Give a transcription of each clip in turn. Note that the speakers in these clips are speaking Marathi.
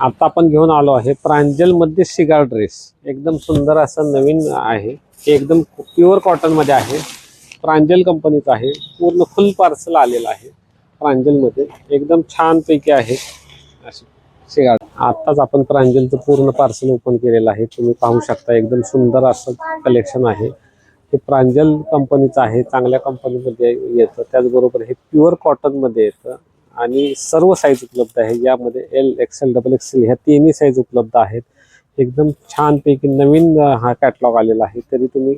आता आपण घेऊन आलो आहे प्रांजलमध्ये सिगार ड्रेस. एकदम सुंदर असं नवीन आहे. एकदम प्युअर कॉटनमध्ये आहे. प्रांजल कंपनीचं आहे. पूर्ण फुल पार्सल आलेलं आहे प्रांजलमध्ये. एकदम छानपैकी आहे अशी सिगार. आत्ताच आपण प्रांजलचं पूर्ण पार्सल ओपन केलेलं आहे. तुम्ही पाहू शकता एकदम सुंदर असं कलेक्शन आहे. हे प्रांजल कंपनीचं आहे. चांगल्या कंपनीमध्ये येतं. त्याचबरोबर हे प्युअर कॉटनमध्ये येतं. आणि सर्व साईज उपलब्ध आहे. यामध्ये एल एक्सेल डबल एक्सेल ह्या तिन्ही साईज उपलब्ध आहेत. एकदम छानपैकी नवीन हा कॅटलॉग आलेला आहे. तरी तुम्ही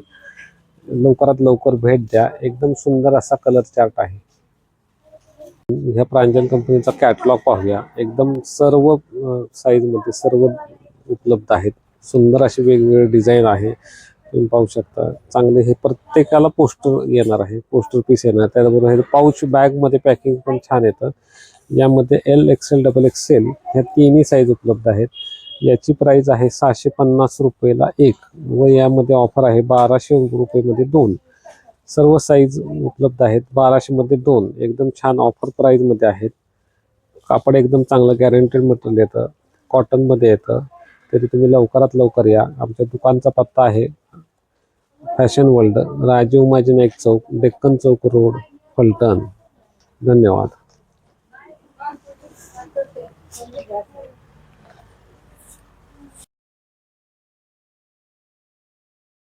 लवकरात लवकर भेट द्या. एकदम सुंदर असा कलर चार्ट आहे. ह्या प्रांजल कंपनीचा कॅटलॉग पाहूया. एकदम सर्व साईजमध्ये सर्व उपलब्ध आहेत. सुंदर अशी वेगवेगळे डिझाईन आहे. तुम्ही पाहू शकता. चांगले हे प्रत्येकाला पोस्टर येणार आहे. पोस्टर पीस येणार त्याचबरोबर हे पाऊच बॅगमध्ये पॅकिंग पण छान येतं. यामध्ये एल एक्सेल डबल एक्सेल ह्या तिन्ही साईज उपलब्ध आहेत. याची प्राईज आहे सहाशे पन्नास रुपयेला एक. व यामध्ये ऑफर आहे बाराशे रुपयेमध्ये दोन. सर्व साईज उपलब्ध आहेत. बाराशेमध्ये दोन. एकदम छान ऑफर प्राईजमध्ये आहेत. कापड एकदम चांगलं गॅरंटेड मटेरियल येतं. कॉटनमध्ये येतं. तरी तुम्ही लवकरात लवकर या. आमच्या दुकानचा पत्ता आहे फॅशन वर्ल्ड राजीव माजी नाईक चौक डेक्कन चौक रोड फलटण. धन्यवाद.